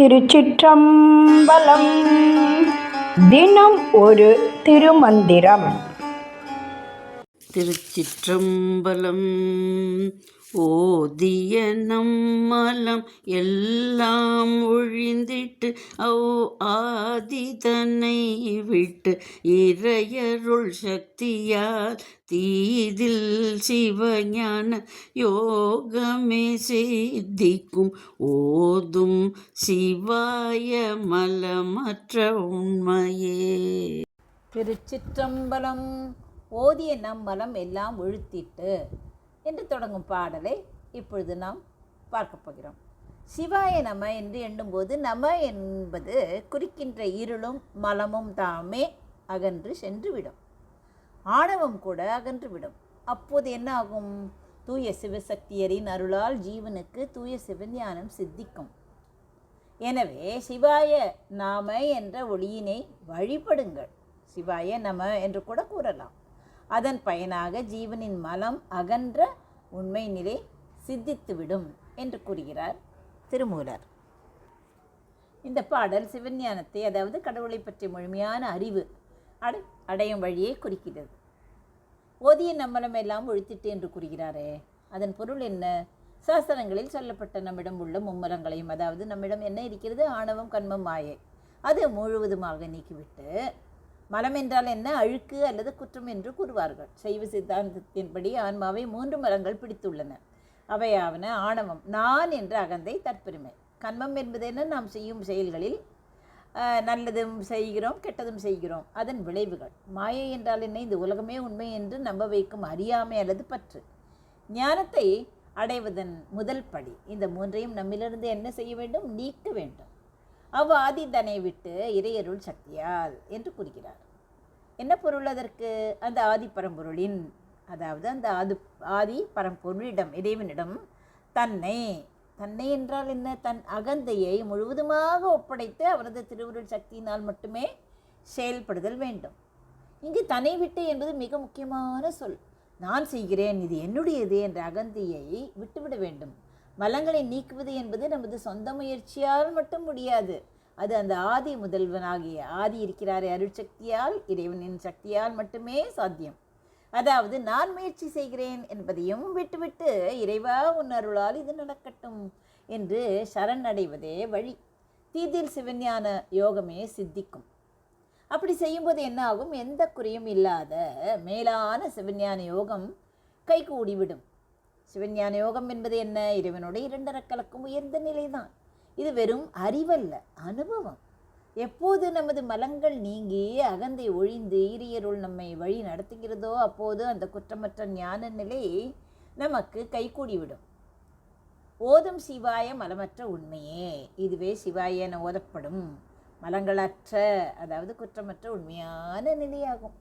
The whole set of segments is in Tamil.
திருச்சிற்றம்பலம். தினம் ஒரு திருமந்திரம். திருச்சிற்றம்பலம். ஓதிய நம்மலம் எல்லாம் ஒழிந்திட்டு அவ் ஆதிதனை விட்டு இறையருள் சக்தியால் தீதில் சிவஞான யோகமே சித்திக்கும். ஓதும் சிவாய மலமற்ற உண்மையே. திருச்சிற்றம்பலம் ஓதிய நம்மலம் எல்லாம் ஒழுத்திட்டு என்று தொடங்கும் பாடலை இப்பொழுது நாம் பார்க்க போகிறோம். சிவாய நம என்று எண்ணும்போது நம என்பது குறிக்கின்ற இருளும் மலமும் தாமே அகன்று சென்றுவிடும். ஆணவம் கூட அகன்றுவிடும். அப்போது என்ன ஆகும் தூய சிவசக்தியரின் அருளால் ஜீவனுக்கு தூய சிவஞானம் சித்திக்கும். எனவே சிவாய நாம என்ற ஒளியினை வழிபடுங்கள். சிவாய நம என்று கூட கூறலாம். அதன் பயனாக ஜீவனின் மலம் அகன்ற உண்மை நிலை சித்தித்துவிடும் என்று கூறுகிறார் திருமூலர். இந்த பாடல் சிவஞானத்தை அதாவது கடவுளை பற்றிய முழுமையான அறிவு அடை அடையும் வழியை குறிக்கிறது. ஓதிய நம்மளம் எல்லாம் ஒழித்திட்டு என்று கூறுகிறாரே அதன் பொருள் என்ன? சாஸ்திரங்களில் சொல்லப்பட்ட நம்மிடம் உள்ள மும்மலங்களையும் அதாவது நம்மிடம் என்ன இருக்கிறது? ஆணவம் கண்மம் மாயை. அது முழுவதுமாக நீக்கிவிட்டு மலம் என்றால் என்ன? அழுக்கு அல்லது குற்றம் என்று கூறுவார்கள். சைவ சித்தாந்தத்தின்படி ஆன்மாவை மூன்று மரங்கள் பிடித்துள்ளன. அவையாவன ஆணவம் நான் என்ற அகந்தை தற்பெருமை. கண்மம் என்பது என்ன? நாம் செய்யும் செயல்களில் நல்லதும் செய்கிறோம் கெட்டதும் செய்கிறோம். அதன் விளைவுகள். மாயை என்றால் என்ன? இந்த உலகமே உண்மை என்று நம்ப வைக்கும் அறியாமை அல்லது பற்று. ஞானத்தை அடைவதன் முதல் படி. இந்த மூன்றையும் நம்மிலிருந்து என்ன செய்ய வேண்டும்? நீக்க வேண்டும். அவ் ஆதிதனை விட்டு இறையருள் சக்தியால் என்று கூறுகிறார். என்ன பொருள் அதற்கு? அந்த ஆதி பரம்பொருளின் அதாவது அந்த ஆது ஆதி பரம்பொருளிடம் இறைவனிடம் தன்னை தன்னை என்றால் என்ன? தன் அகந்தையை முழுவதுமாக ஒப்படைத்து அவரது திருவுருள் சக்தியினால் மட்டுமே செயல்படுதல் வேண்டும். இங்கு தன்னை விட்டு என்பது மிக முக்கியமான சொல். நான் செய்கிறேன் இது என்னுடையது என்ற அகந்தையை விட்டுவிட வேண்டும். மலங்களை நீக்குவது என்பது நமது சொந்த முயற்சியால் மட்டும் முடியாது. அது அந்த ஆதி முதல்வனாகிய ஆதி இருக்கிறாரே அருட்சக்தியால் இறைவனின் சக்தியால் மட்டுமே சாத்தியம். அதாவது நான் முயற்சி செய்கிறேன் என்பதையும் விட்டுவிட்டு இறைவா உன் அருளால் இது நடக்கட்டும் என்று சரணடைவதே வழி. தீதில் சிவஞான யோகமே சித்திக்கும். அப்படி செய்யும்போது என்ன ஆகும் எந்த குறையும் இல்லாத மேலான சிவஞான யோகம் கைகூடிவிடும். சிவஞான யோகம் என்பது என்ன? இறைவனுடைய இரண்டர கலக்கும் உயர்ந்த நிலைதான். இது வெறும் அறிவல்ல அனுபவம். எப்போது நமது மலங்கள் நீங்கி அகந்தை ஒழிந்து ஈரியருள் நம்மை வழி நடத்துகிறதோ அப்போது அந்த குற்றமற்ற ஞான நிலை நமக்கு கைகூடிவிடும். ஓதும் சிவாய மலமற்ற உண்மையே. இதுவே சிவாய என ஓதப்படும் மலங்களற்ற அதாவது குற்றமற்ற உண்மையான நிலையாகும்.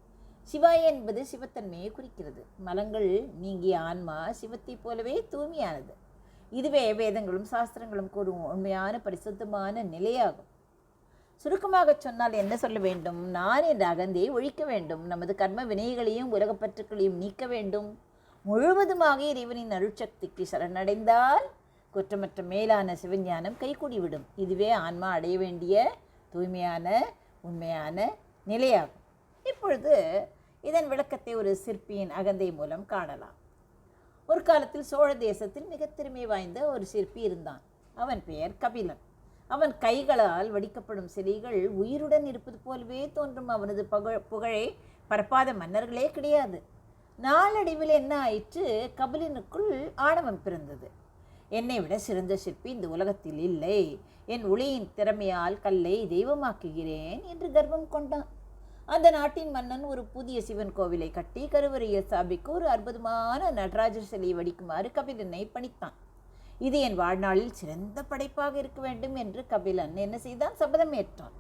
சிவா என்பது சிவத்தன்மையை குறிக்கிறது. மலங்கள் நீங்கிய ஆன்மா சிவத்தைப் போலவே தூய்மையானது. இதுவே வேதங்களும் சாஸ்திரங்களும் கூறும் உண்மையான பரிசுத்தமான நிலையாகும். சுருக்கமாக சொன்னால் என்ன சொல்ல வேண்டும்? நான் என்ற அகந்தையை ஒழிக்க வேண்டும். நமது கர்ம வினைகளையும் உலகப்பற்றுக்களையும் நீக்க வேண்டும். முழுவதுமாக இறைவனின் அருட்சக்திக்கு சரணடைந்தால் குற்றமற்ற மேலான சிவஞானம் கைகூடிவிடும். இதுவே ஆன்மா அடைய வேண்டிய தூய்மையான உண்மையான நிலையாகும். இப்பொழுது இதன் விளக்கத்தை ஒரு சிற்பியின் அகந்தை மூலம் காணலாம். ஒரு காலத்தில் சோழ தேசத்தில் மிக திறமை வாய்ந்த ஒரு சிற்பி இருந்தான். அவன் பெயர் கபிலன். அவன் கைகளால் வடிக்கப்படும் சிலைகள் உயிருடன் இருப்பது போலவே தோன்றும். அவனது புகழ் புகழை பரப்பாத மன்னர்களே கிடையாது. நாளடைவில் என்ன ஆயிற்று? கபிலனுக்குள் ஆணவம் பிறந்தது. என்னை விட சிறந்த சிற்பி இந்த உலகத்தில் இல்லை. என் ஒளியின் திறமையால் கல்லை தெய்வமாக்குகிறேன் என்று கர்வம் கொண்டான். அந்த நாட்டின் மன்னன் ஒரு புதிய சிவன் கோவிலை கட்டி கருவறையை ஸ்தாபிக்க ஒரு அற்புதமான நடராஜர் சிலையை வடிக்குமாறு கபிலனை பணித்தான். இது என் வாழ்நாளில் சிறந்த படைப்பாக இருக்க வேண்டும் என்று கபிலன் என்ன செய்தான்? சபதம் ஏற்றான்.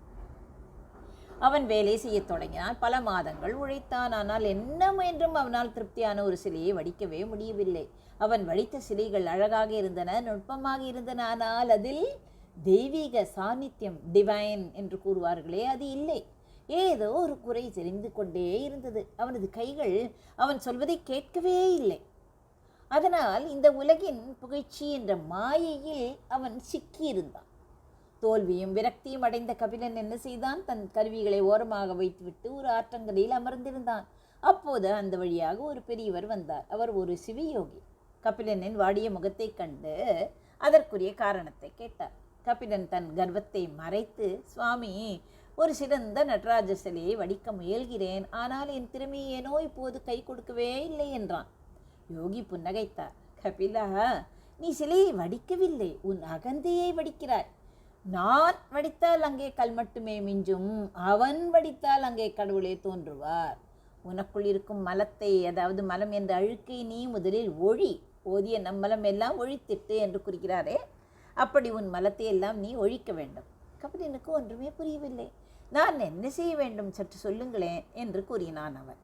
அவன் வேலை செய்யத் தொடங்கினான் பல மாதங்கள் உழைத்தான். ஆனால் என்ன முயன்றும் அவனால் திருப்தியான ஒரு சிலையை வடிக்கவே முடியவில்லை. அவன் வடித்த சிலைகள் அழகாக இருந்தன நுட்பமாக இருந்தன. ஆனால் அதில் தெய்வீக சாநித்தியம் டிவைன் என்று கூறுவார்களே அது இல்லை. ஏதோ ஒரு குறை தெரிந்து கொண்டே இருந்தது. அவனது கைகள் அவன் சொல்வதை கேட்கவே இல்லை. அதனால் இந்த உலகின் புகழ்ச்சி என்ற மாயையில் அவன் சிக்கியிருந்தான். தோல்வியும் விரக்தியும் அடைந்த கபிலன் என்ன செய்தான்? தன் கருவிகளை ஓரமாக வைத்துவிட்டு ஒரு ஆற்றங்கரையில் அமர்ந்திருந்தான். அப்போது அந்த வழியாக ஒரு பெரியவர் வந்தார். அவர் ஒரு சிவயோகி. கபிலனின் வாடிய முகத்தைக் கண்டு அதற்குரிய காரணத்தை கேட்டார். கபிலன் தன் கர்வத்தை மறைத்து சுவாமி ஒரு சிறந்த நடராஜ சிலையை வடிக்க முயல்கிறேன். ஆனால் என் திறமையை ஏனோ இப்போது கை கொடுக்கவே இல்லை என்றான். யோகி புன்னகைத்தார். கபிலா நீ சிலையை வடிக்கவில்லை. உன் அகந்தையை வடிக்கிறாய். நான் வடித்தால் அங்கே கல் மட்டுமே மிஞ்சும். அவன் வடித்தால் அங்கே கடவுளே தோன்றுவார். உனக்குள் இருக்கும் மலத்தை அதாவது மலம் என்ற அழுக்கை நீ முதலில் ஒழி. ஓதிய நம்மலம் எல்லாம் ஒழித்திட்டு என்று குறிக்கிறாரே அப்படி உன் மலத்தை எல்லாம் நீ ஒழிக்க வேண்டும். கபிலனுக்கு ஒன்றுமே புரியவில்லை. நான் என்ன செய்ய வேண்டும்? சற்று சொல்லுங்களேன் என்று கூறினான் அவன்.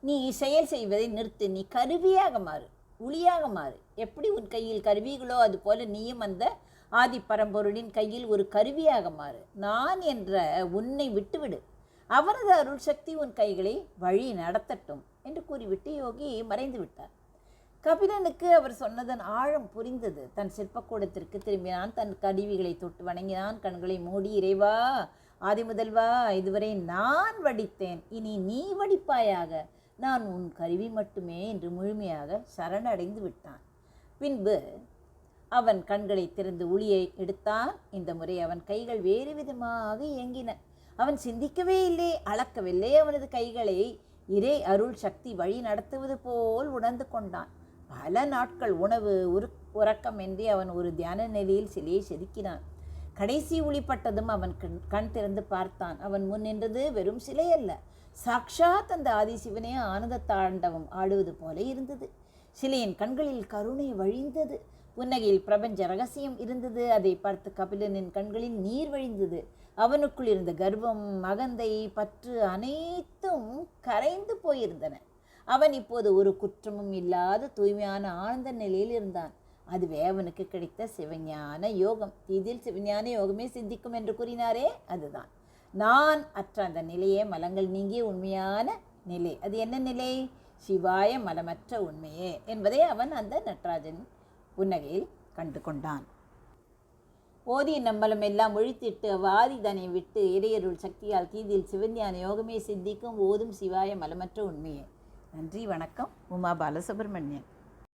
நீ செயல் செய்வதை நிறுத்து. நீ கருவியாக மாறு. ஒளியாக மாறு. எப்படி உன் கையில் கருவிகளோ அதுபோல நீயும் அந்த ஆதி பரம்பொருளின் கையில் ஒரு கருவியாக மாறு. நான் என்ற உன்னை விட்டுவிடு. அவரது அருள் சக்தி உன் கைகளை வழி நடத்தட்டும் என்று கூறிவிட்டு யோகி மறைந்து விட்டார். கபிலனுக்கு அவர் சொன்னதன் ஆழம் புரிந்தது. தன் சிற்பக்கூடத்திற்கு திரும்பினான். தன் கருவிகளை தொட்டு வணங்கினான். கண்களை மூடி இறைவா ஆதி முதல்வா இதுவரை நான் வடித்தேன். இனி நீ வடிப்பாயாக. நான் உன் கருவி மட்டுமே என்று முழுமையாக சரணடைந்து விட்டான். பின்பு அவன் கண்களை திறந்து ஒளியை எடுத்தான். இந்த முறை அவன் கைகள் வேறு விதமாக இயங்கின. அவன் சிந்திக்கவே இல்லை அளக்கவில்லை. அவனது கைகளை இறை அருள் சக்தி வழி நடத்துவது போல் உணர்ந்து கொண்டான். பல நாட்கள் உணவு உரு உறக்கமின்றி அவன் ஒரு தியான நிலையில் சிலையை செதுக்கினான். கடைசி ஒளிப்பட்டதும் அவன் கண் கண் திறந்து பார்த்தான். அவன் முன் நின்றது வெறும் சிலை அல்ல சாக்ஷாத் அந்த ஆதிசிவனே ஆனந்த தாண்டவம் ஆடுவது போல இருந்தது. சிலையின் கண்களில் கருணை வழிந்தது. புன்னகையில் பிரபஞ்ச ரகசியம் இருந்தது. அதை பார்த்து கபிலனின் கண்களில் நீர் வழிந்தது. அவனுக்குள் இருந்த கர்வம் மகந்தை பற்று அனைத்தும் கரைந்து போயிருந்தன. அவன் இப்போது ஒரு குற்றமும் இல்லாத தூய்மையான ஆனந்த நிலையில் இருந்தான். அதுவே அவனுக்கு கிடைத்த சிவஞான யோகம். இதில் சிவஞான யோகமே சிந்திக்கும் என்று கூறினாரே அதுதான். நான் அற்ற அந்த நிலையே மலங்கள் நீங்கிய உண்மையான நிலை. அது என்ன நிலை? சிவாய மலமற்ற உண்மையே என்பதை அவன் அந்த நட்ராஜன் புன்னகையில் கண்டு கொண்டான். ஓதிய நம்பலம் எல்லாம் ஒழித்திட்டு வாதிதனை விட்டு இறையருள் சக்தியால் தீதில் சிவஞான யோகமே சித்திக்கும் ஓதும் சிவாய மலமற்ற உண்மையே. நன்றி வணக்கம். உமா பாலசுப்ரமணியன்.